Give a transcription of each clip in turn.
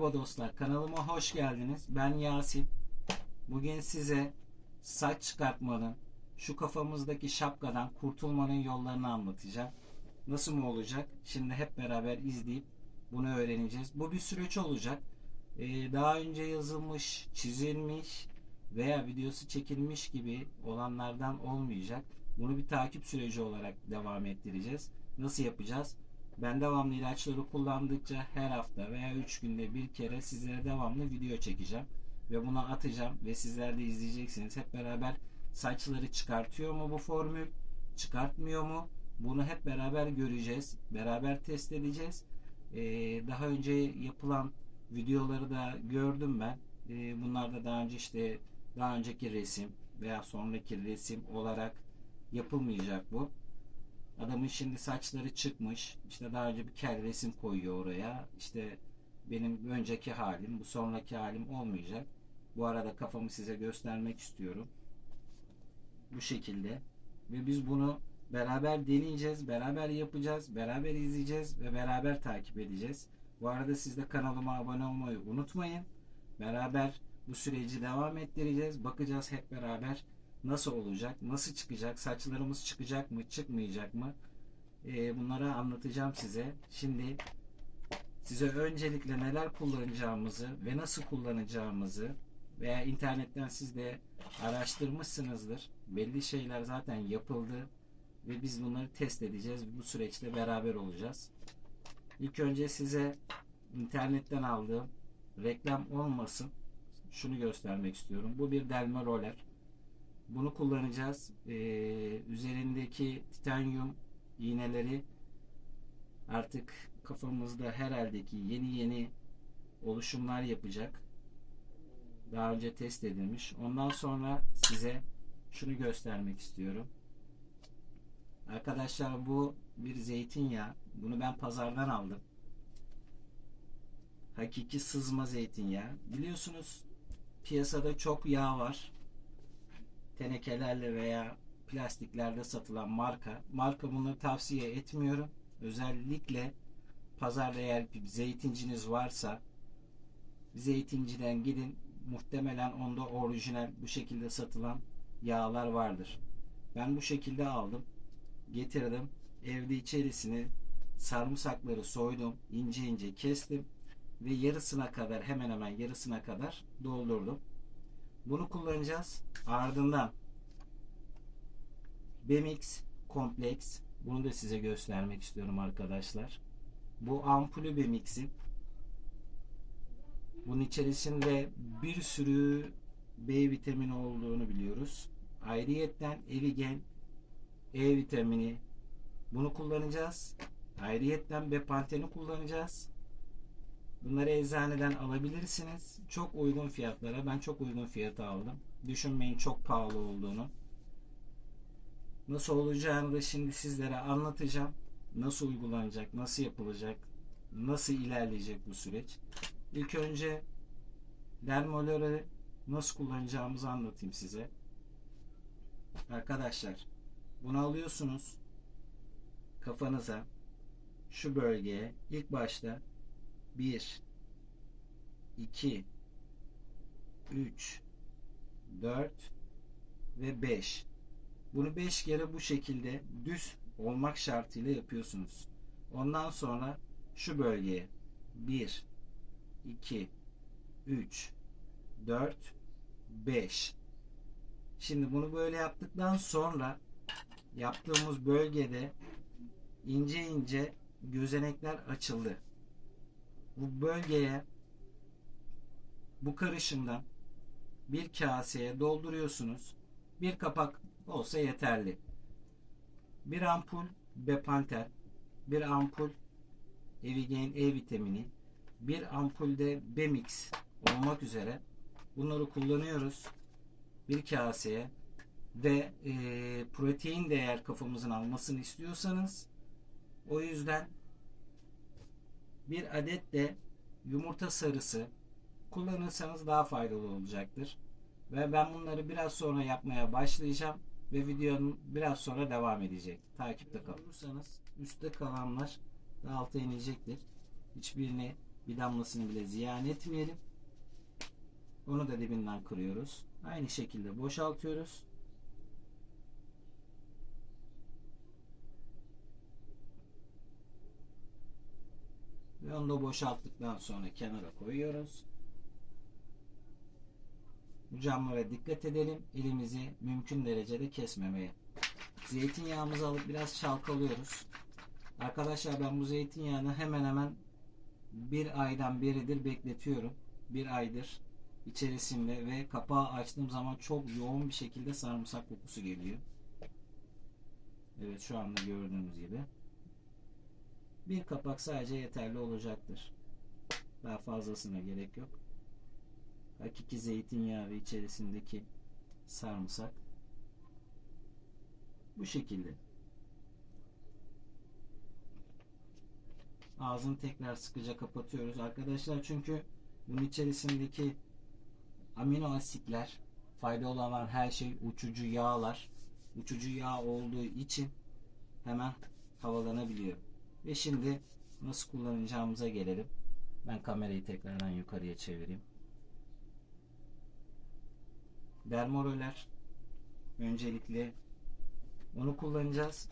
Merhaba dostlar, kanalıma hoş geldiniz. Ben Yasin. Bugün size saç çıkartmanın, şu kafamızdaki şapkadan kurtulmanın yollarını anlatacağım. Nasıl mı olacak? Şimdi hep beraber izleyip bunu öğreneceğiz. Bu bir süreç olacak. Ee, daha önce yazılmış, çizilmiş veya videosu çekilmiş gibi olanlardan olmayacak. Bunu bir takip süreci olarak devam ettireceğiz. Nasıl yapacağız? Ben devamlı ilaçları kullandıkça her hafta veya 3 günde bir kere sizlere devamlı video çekeceğim. Ve bunu atacağım ve sizler de izleyeceksiniz. Hep beraber saçları çıkartıyor mu bu formül? Çıkartmıyor mu? Bunu hep beraber göreceğiz. Beraber test edeceğiz. Ee, daha önce yapılan videoları da gördüm ben. Ee, bunlar da daha önce işte daha önceki resim veya sonraki resim olarak yapılmayacak bu. Adamın şimdi saçları çıkmış. İşte daha önce bir kel resim koyuyor oraya. İşte benim önceki halim, bu sonraki halim olmayacak. Bu arada kafamı size göstermek istiyorum. Bu şekilde. Ve biz bunu beraber deneyeceğiz, beraber yapacağız, beraber izleyeceğiz ve beraber takip edeceğiz. Bu arada siz de kanalıma abone olmayı unutmayın. Beraber bu süreci devam ettireceğiz. Bakacağız hep beraber nasıl olacak, nasıl çıkacak, saçlarımız çıkacak mı, çıkmayacak mı? Ee, bunları anlatacağım size. Şimdi size öncelikle neler kullanacağımızı ve nasıl kullanacağımızı veya internetten siz de araştırmışsınızdır. Belli şeyler zaten yapıldı ve biz bunları test edeceğiz. Bu süreçte beraber olacağız. İlk önce size internetten aldığım reklam olmasın şunu göstermek istiyorum. Bu bir delme roller. Bunu kullanacağız. Ee, üzerindeki titanyum iğneleri artık kafamızda herhaldeki yeni yeni oluşumlar yapacak. Daha önce test edilmiş. Ondan sonra size şunu göstermek istiyorum. Arkadaşlar bu bir zeytinyağı. Bunu ben pazardan aldım. Hakiki sızma zeytinyağı. Biliyorsunuz piyasada çok yağ var tenekelerle veya plastiklerde satılan marka. Marka bunları tavsiye etmiyorum. Özellikle pazarda eğer bir zeytinciniz varsa zeytinciden gidin. Muhtemelen onda orijinal bu şekilde satılan yağlar vardır. Ben bu şekilde aldım. Getirdim. Evde içerisini sarımsakları soydum. ince ince kestim. Ve yarısına kadar hemen hemen yarısına kadar doldurdum. Bunu kullanacağız. Ardından Bemix kompleks. Bunu da size göstermek istiyorum arkadaşlar. Bu ampulü Bemix'in. Bunun içerisinde bir sürü B vitamini olduğunu biliyoruz. Ayrıyetten Evigen E vitamini bunu kullanacağız. Ayrıyetten Bepanteni kullanacağız. Bunları eczaneden alabilirsiniz. Çok uygun fiyatlara. Ben çok uygun fiyata aldım. Düşünmeyin çok pahalı olduğunu. Nasıl olacağını da şimdi sizlere anlatacağım. Nasıl uygulanacak, nasıl yapılacak, nasıl ilerleyecek bu süreç. İlk önce dermolörü nasıl kullanacağımızı anlatayım size. Arkadaşlar bunu alıyorsunuz kafanıza şu bölgeye ilk başta 1 2 3 4 ve 5 bunu 5 kere bu şekilde düz olmak şartıyla yapıyorsunuz. Ondan sonra şu bölgeye 1 2 3 4 5 Şimdi bunu böyle yaptıktan sonra yaptığımız bölgede ince ince gözenekler açıldı. Bu bölgeye bu karışımdan bir kaseye dolduruyorsunuz. Bir kapak olsa yeterli. Bir ampul Bepanthen, bir ampul Evigen E vitamini, bir ampulde Bemix olmak üzere bunları kullanıyoruz. Bir kaseye ve e, protein değer kafamızın almasını istiyorsanız o yüzden bir adet de yumurta sarısı kullanırsanız daha faydalı olacaktır. Ve ben bunları biraz sonra yapmaya başlayacağım ve videonun biraz sonra devam edecek. Takipte kalırsanız üstte kalanlar da alta inecektir. Hiçbirini Bir damlasını bile ziyan etmeyelim. Onu da dibinden kırıyoruz. Aynı şekilde boşaltıyoruz. Ve onu da boşalttıktan sonra kenara koyuyoruz. Camlara dikkat edelim. Elimizi mümkün derecede kesmemeye. Zeytinyağımızı alıp biraz çalkalıyoruz. Arkadaşlar ben bu zeytinyağını hemen hemen bir aydan beridir bekletiyorum. Bir aydır içerisinde ve kapağı açtığım zaman çok yoğun bir şekilde sarımsak kokusu geliyor. Evet şu anda gördüğünüz gibi. Bir kapak sadece yeterli olacaktır. Daha fazlasına gerek yok. Hakiki zeytinyağı ve içerisindeki sarımsak bu şekilde. Ağzını tekrar sıkıca kapatıyoruz arkadaşlar çünkü bunun içerisindeki amino asitler faydalı olan her şey uçucu yağlar uçucu yağ olduğu için hemen havalanabiliyor. Ve şimdi nasıl kullanacağımıza gelelim. Ben kamerayı tekrardan yukarıya çevireyim. Dermoroler öncelikle onu kullanacağız.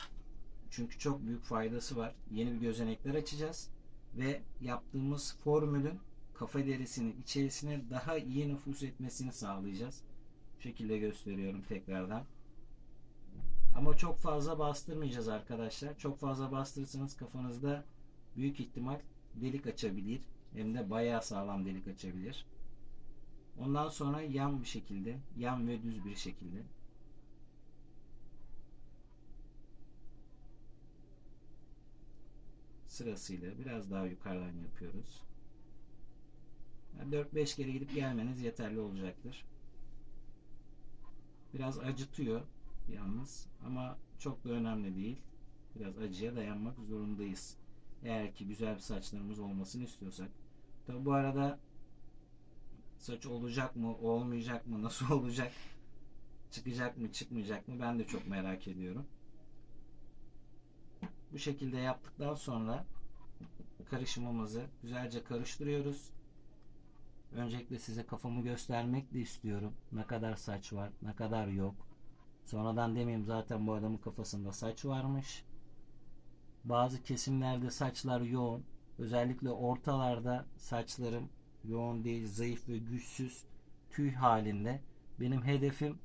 Çünkü çok büyük faydası var. Yeni bir gözenekler açacağız ve yaptığımız formülün kafa derisinin içerisine daha iyi nüfuz etmesini sağlayacağız. Bu şekilde gösteriyorum tekrardan. Ama çok fazla bastırmayacağız arkadaşlar. Çok fazla bastırırsanız kafanızda büyük ihtimal delik açabilir. Hem de bayağı sağlam delik açabilir. Ondan sonra yan bir şekilde, yan ve düz bir şekilde sırasıyla biraz daha yukarıdan yapıyoruz. 4-5 kere gidip gelmeniz yeterli olacaktır. Biraz acıtıyor yalnız ama çok da önemli değil. Biraz acıya dayanmak zorundayız. Eğer ki güzel bir saçlarımız olmasını istiyorsak. Tabi bu arada saç olacak mı, olmayacak mı, nasıl olacak, çıkacak mı, çıkmayacak mı ben de çok merak ediyorum. Bu şekilde yaptıktan sonra karışımımızı güzelce karıştırıyoruz. Öncelikle size kafamı göstermek de istiyorum. Ne kadar saç var, ne kadar yok. Sonradan demeyeyim zaten bu adamın kafasında saç varmış. Bazı kesimlerde saçlar yoğun. Özellikle ortalarda saçlarım yoğun değil, zayıf ve güçsüz tüy halinde. Benim hedefim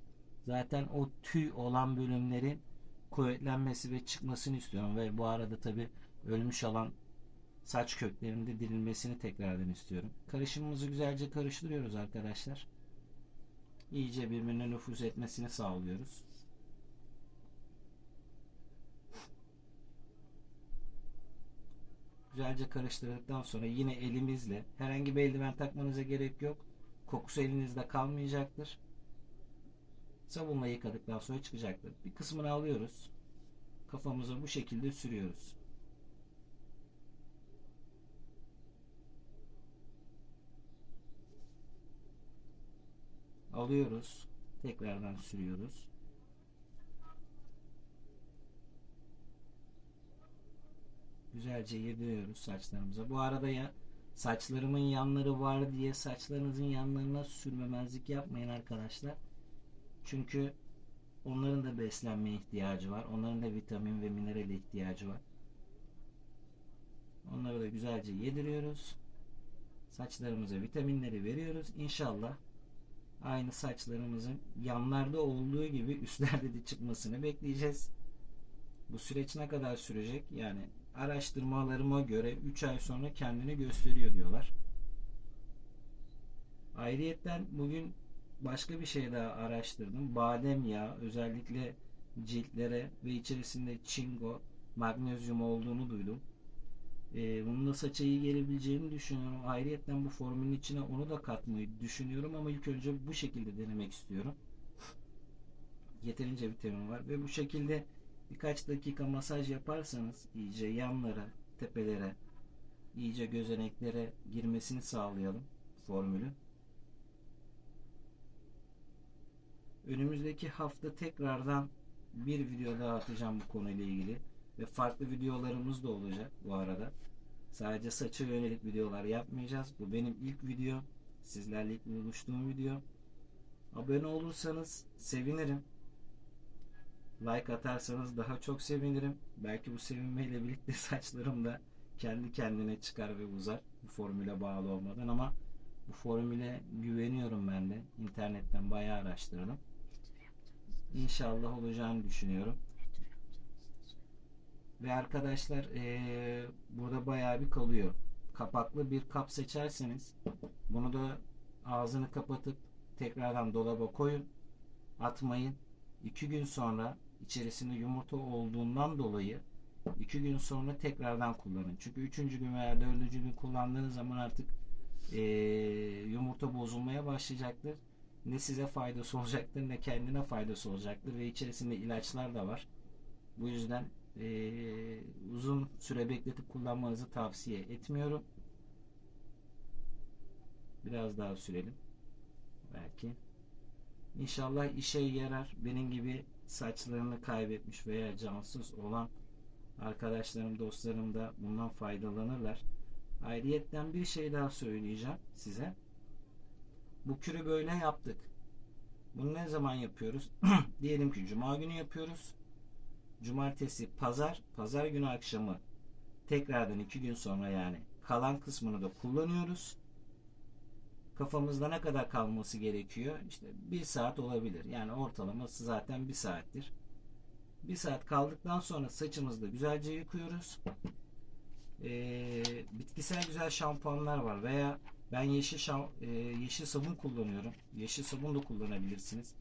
zaten o tüy olan bölümlerin kuvvetlenmesi ve çıkmasını istiyorum ve bu arada tabi ölmüş olan saç köklerinde dirilmesini tekrardan istiyorum. Karışımımızı güzelce karıştırıyoruz arkadaşlar. İyice birbirine nüfuz etmesini sağlıyoruz. Güzelce karıştırdıktan sonra yine elimizle herhangi bir eldiven takmanıza gerek yok. Kokusu elinizde kalmayacaktır. Sabunla yıkadıktan sonra çıkacaktır. Bir kısmını alıyoruz. Kafamıza bu şekilde sürüyoruz. Alıyoruz. Tekrardan sürüyoruz. Güzelce yediriyoruz saçlarımıza. Bu arada ya saçlarımın yanları var diye saçlarınızın yanlarına sürmemezlik yapmayın arkadaşlar. Çünkü onların da beslenmeye ihtiyacı var. Onların da vitamin ve mineral ihtiyacı var. Onları da güzelce yediriyoruz. Saçlarımıza vitaminleri veriyoruz. İnşallah aynı saçlarımızın yanlarda olduğu gibi üstlerde de çıkmasını bekleyeceğiz. Bu süreç ne kadar sürecek? Yani araştırmalarıma göre 3 ay sonra kendini gösteriyor diyorlar. Ayrıyetten bugün başka bir şey daha araştırdım. Badem yağı özellikle ciltlere ve içerisinde çingo, magnezyum olduğunu duydum. Ee, bunun da saça iyi gelebileceğini düşünüyorum. Ayrıyetten bu formülün içine onu da katmayı düşünüyorum ama ilk önce bu şekilde denemek istiyorum. Yeterince vitamin var ve bu şekilde birkaç dakika masaj yaparsanız iyice yanlara, tepelere, iyice gözeneklere girmesini sağlayalım formülü. Önümüzdeki hafta tekrardan bir video daha atacağım bu konuyla ilgili ve farklı videolarımız da olacak bu arada. Sadece saça yönelik videolar yapmayacağız. Bu benim ilk video. Sizlerle ilk buluştuğum video. Abone olursanız sevinirim. Like atarsanız daha çok sevinirim. Belki bu sevinmeyle birlikte saçlarım da kendi kendine çıkar ve uzar. Bu formüle bağlı olmadan ama bu formüle güveniyorum ben de. İnternetten bayağı araştırdım. İnşallah olacağını düşünüyorum. Ve arkadaşlar eee, burada bayağı bir kalıyor. Kapaklı bir kap seçerseniz bunu da ağzını kapatıp tekrardan dolaba koyun. Atmayın. 2 gün sonra içerisinde yumurta olduğundan dolayı 2 gün sonra tekrardan kullanın. Çünkü 3. gün veya 4. gün kullandığınız zaman artık eee, yumurta bozulmaya başlayacaktır. Ne size faydası olacaktır ne kendine faydası olacaktır ve içerisinde ilaçlar da var. Bu yüzden eee, uzun süre bekletip kullanmanızı tavsiye etmiyorum. Biraz daha sürelim. Belki. İnşallah işe yarar. Benim gibi saçlarını kaybetmiş veya cansız olan arkadaşlarım, dostlarım da bundan faydalanırlar. Ayrıyetten bir şey daha söyleyeceğim size. Bu kürü böyle yaptık. Bunu ne zaman yapıyoruz? Diyelim ki cuma günü yapıyoruz. Cumartesi, pazar, pazar günü akşamı tekrardan iki gün sonra yani kalan kısmını da kullanıyoruz. Kafamızda ne kadar kalması gerekiyor? İşte bir saat olabilir. Yani ortalaması zaten bir saattir. Bir saat kaldıktan sonra saçımızı da güzelce yıkıyoruz. Ee, bitkisel güzel şampuanlar var veya ben yeşil şam, e, yeşil sabun kullanıyorum. Yeşil sabun da kullanabilirsiniz.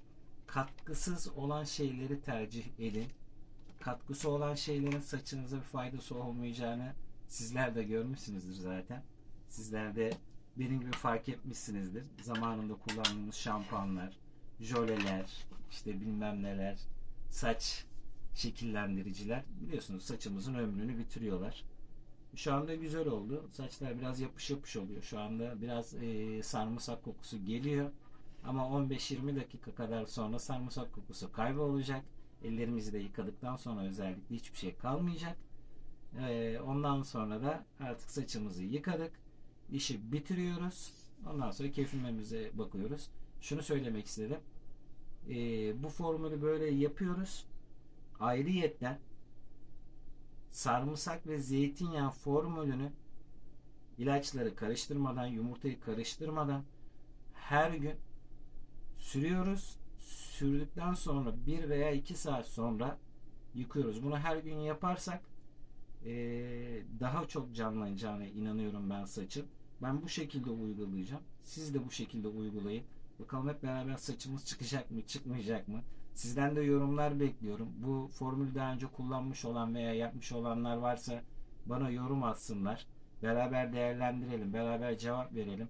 Katkısız olan şeyleri tercih edin. Katkısı olan şeylerin saçınıza bir faydası olmayacağını sizler de görmüşsünüzdür zaten. Sizler de benim gibi fark etmişsinizdir. Zamanında kullandığımız şampuanlar, jöleler, işte bilmem neler, saç şekillendiriciler biliyorsunuz saçımızın ömrünü bitiriyorlar. Şu anda güzel oldu. Saçlar biraz yapış yapış oluyor. Şu anda biraz e, sarımsak kokusu geliyor. Ama 15-20 dakika kadar sonra sarımsak kokusu kaybolacak. Ellerimizi de yıkadıktan sonra özellikle hiçbir şey kalmayacak. E, ondan sonra da artık saçımızı yıkadık. İşi bitiriyoruz. Ondan sonra keyfimize bakıyoruz. Şunu söylemek istedim. E, bu formülü böyle yapıyoruz. Ayrıyetten sarımsak ve zeytinyağı formülünü ilaçları karıştırmadan, yumurtayı karıştırmadan her gün sürüyoruz. Sürdükten sonra bir veya iki saat sonra yıkıyoruz. Bunu her gün yaparsak eee, daha çok canlanacağına inanıyorum ben saçım. Ben bu şekilde uygulayacağım. Siz de bu şekilde uygulayın. Bakalım hep beraber saçımız çıkacak mı, çıkmayacak mı? Sizden de yorumlar bekliyorum. Bu formülü daha önce kullanmış olan veya yapmış olanlar varsa bana yorum atsınlar. Beraber değerlendirelim, beraber cevap verelim.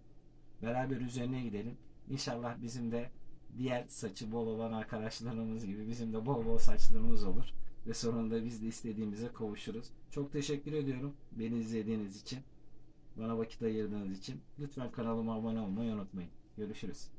Beraber üzerine gidelim. İnşallah bizim de diğer saçı bol olan arkadaşlarımız gibi bizim de bol bol saçlarımız olur. Ve sonunda biz de istediğimize kavuşuruz. Çok teşekkür ediyorum beni izlediğiniz için. Bana vakit ayırdığınız için. Lütfen kanalıma abone olmayı unutmayın. Görüşürüz.